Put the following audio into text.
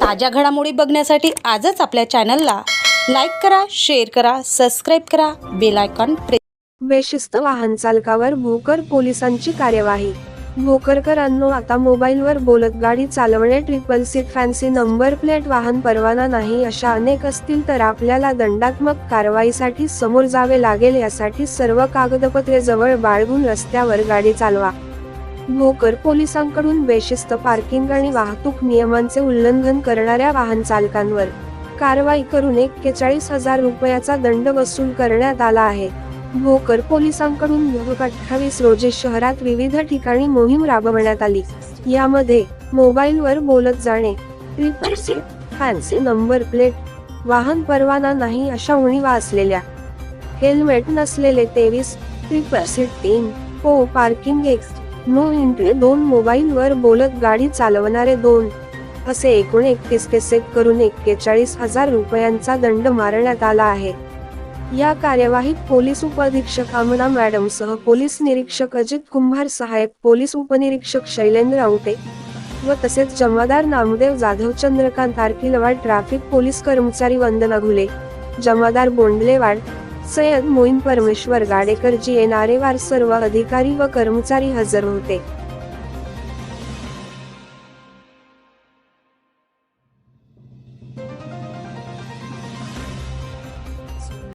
ताज्या घडामोडी बघण्यासाठी आजच आपल्या चॅनलला लाईक करा शेअर करा सबस्क्राईब करा बेल आयकॉन प्रेस बेशिस्त वाहन चालकावर भोकर पोलिसांची कार्यवाही. भोकरकरांनो आता मोबाईलवर बोलत गाडी चालवणे triple seat fancy number plate वाहन परवाना नाही अशा अनेक असतील तर आपल्याला दंडात्मक कारवाईसाठी समोर जावे लागेल यासाठी सर्व कागदपत्रे जवळ बाळगून रस्त्यावर गाडी चालवा. भोकर पोलिसांकडून बेशिस्त पार्किंग आणि वाहतूक नियमांचे उल्लंघन करणाऱ्या वाहन चालकांवर कारवाई करून एक्केचाळीस हजार रुपयाचा दंड वसूल करण्यात आला आहे. भोकर पोलिसांकडून अठ्ठावीस रोजी शहरात विविध ठिकाणी मोहीम राबवण्यात आली. यामध्ये मोबाईलवर बोलत जाणे सीट फॅन्सी नंबर प्लेट वाहन परवाना नाही अशा उणीवा असलेल्या हेल्मेट नसलेले तेवीस ट्रिपल सीट तीन हो पार्किंग एक्स नो एंट्री दोन मोबाईलवर बोलत गाडी चालवणारे दोन असे एकूण एकतीस केसेस करून एक्केचाळीस हजार रुपयांचा दंड मारण्यात आला आहे. या कार्यवाहीत पोलीस उपअधीक्षक आमना मॅडम सह पोलीस निरीक्षक अजित कुंभार सहायक पोलीस उपनिरीक्षक शैलेंद्र आवटे व तसेच जमादार नामदेव जाधव चंद्रकांत आरकिलवाड ट्रॅफिक पोलीस कर्मचारी वंदना घुले जमादार बोंडलेवाड सय्यद मोईन परमेश्वर गाडेकर जी येणारेवार सर्व अधिकारी व कर्मचारी हजर होते.